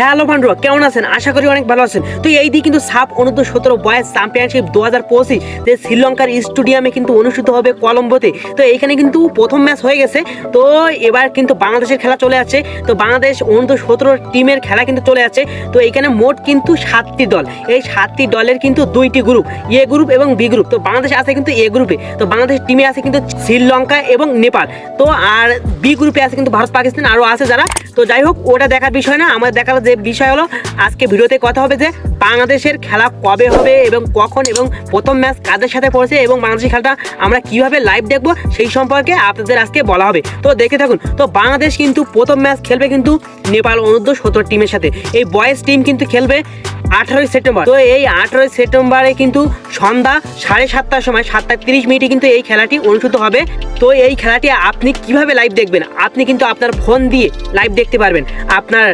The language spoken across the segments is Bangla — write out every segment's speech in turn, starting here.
হ্যালো বন্ধুরা কেমন আছেন? আশা করি অনেক ভালো আছেন। তো এই দিয়ে কিন্তু সাপ অনূর্ধ্ব সতেরো বয়স চ্যাম্পিয়নশিপ দু হাজার পঁচিশ, যে শ্রীলঙ্কার স্টেডিয়ামে কিন্তু অনুষ্ঠিত হবে কলম্বোতে। তো এইখানে কিন্তু প্রথম ম্যাচ হয়ে গেছে। তো এবার কিন্তু বাংলাদেশের খেলা চলে যাচ্ছে তো বাংলাদেশ অনূর্ধ্ব সতেরো টিমের খেলা কিন্তু চলে যাচ্ছে তো এখানে মোট কিন্তু সাতটি দল। এই সাতটি দলের কিন্তু দুইটি গ্রুপ এ গ্রুপ এবং বি গ্রুপ তো বাংলাদেশ আছে কিন্তু এ গ্রুপে তো বাংলাদেশ টিমে আছে কিন্তু শ্রীলঙ্কা এবং নেপাল। তো আর বি গ্রুপে আছে কিন্তু ভারত, পাকিস্তান আরও আছে যারা। তো যাই হোক, ওটা দেখার বিষয় না। আমার দেখার যে বিষয় হলো, আজকে ভিডিওতে কথা হবে যে বাংলাদেশের খেলা কবে হবে এবং কখন এবং প্রথম ম্যাচ কাদের সাথে পড়েছে এবং বাংলাদেশের খেলাটা আমরা কীভাবে লাইভ দেখব সেই সম্পর্কে আপনাদের আজকে বলা হবে। তো দেখে থাকুন, তো বাংলাদেশ কিন্তু প্রথম ম্যাচ খেলবে কিন্তু নেপাল অনূর্ধ্ব সত্তর টিমের সাথে। এই বয়েজ টিম কিন্তু খেলবে আঠারোই সেপ্টেম্বর। তো এই আঠারোই সেপ্টেম্বরে কিন্তু সন্ধ্যা সাড়ে সাতটার সময়, সাতটা তিরিশ মিনিটে কিন্তু এই খেলাটি অনুষ্ঠিত হবে। তো এই খেলাটি আপনি কীভাবে লাইভ দেখবেন? আপনি কিন্তু আপনার ফোন দিয়ে লাইভ দেখতে পারবেন। আপনার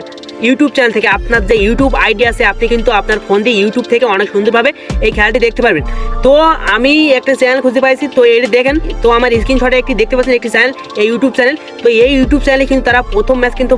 ইউটিউব চ্যানেল থেকে আপনার যে ইউটিউব আইডি আছে, আপনি কিন্তু আপনার ফোন দিয়ে ইউটিউব থেকে অনেক সুন্দরভাবে এই খেলাটি দেখতে পারবেন। তো আমি একটা চ্যানেল খুঁজে পাইছি, তো এটি দেখেন, তো আমার স্ক্রিনশটে একটি দেখতে পাচ্ছেন একটি চ্যানেল এই ইউটিউব চ্যানেল তো এই ইউটিউব চ্যানেলে কিন্তু তারা প্রথম ম্যাচ কিন্তু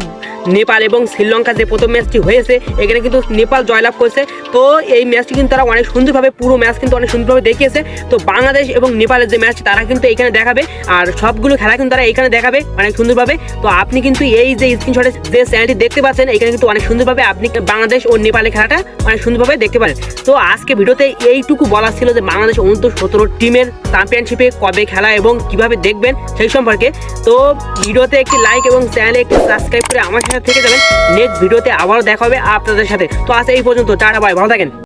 নেপাল এবং শ্রীলঙ্কার যে প্রথম ম্যাচটি হয়েছে, এখানে কিন্তু নেপাল জয়লাভ করেছে। তো এই ম্যাচটি কিন্তু তারা অনেক সুন্দরভাবে, পুরো ম্যাচ কিন্তু অনেক সুন্দরভাবে দেখিয়েছে। তো বাংলাদেশ এবং নেপালের যে ম্যাচটি তারা কিন্তু এখানে দেখাবে। আর সবগুলো খেলা কিন্তু তারা এখানে দেখাবে, অনেক সুন্দরভাবে। তো আপনি কিন্তু এই যে স্ক্রিনশটে যে চ্যানেলটি দেখতে পাচ্ছেন, এখানে কিন্তু অনেক সুন্দরভাবে আপনি বাংলাদেশ ও নেপালের খেলাটা অনেক সুন্দরভাবে দেখতে পারেন। তো আজকে ভিডিওতে এইটুকু বলা ছিল যে বাংলাদেশ অনূর্ধ্ব সতেরো টিমের চ্যাম্পিয়নশিপে কবে খেলা এবং কীভাবে দেখবেন সেই সম্পর্কে। তো ভিডিওতে একটি লাইক এবং চ্যানেলে একটি সাবস্ক্রাইব করে আমার থেকে যাবেন। নেক্সট ভিডিওতে আবারও দেখা হবে আপনাদের সাথে। তো আজ এই পর্যন্ত, টাটা বাই ভালো থাকেন।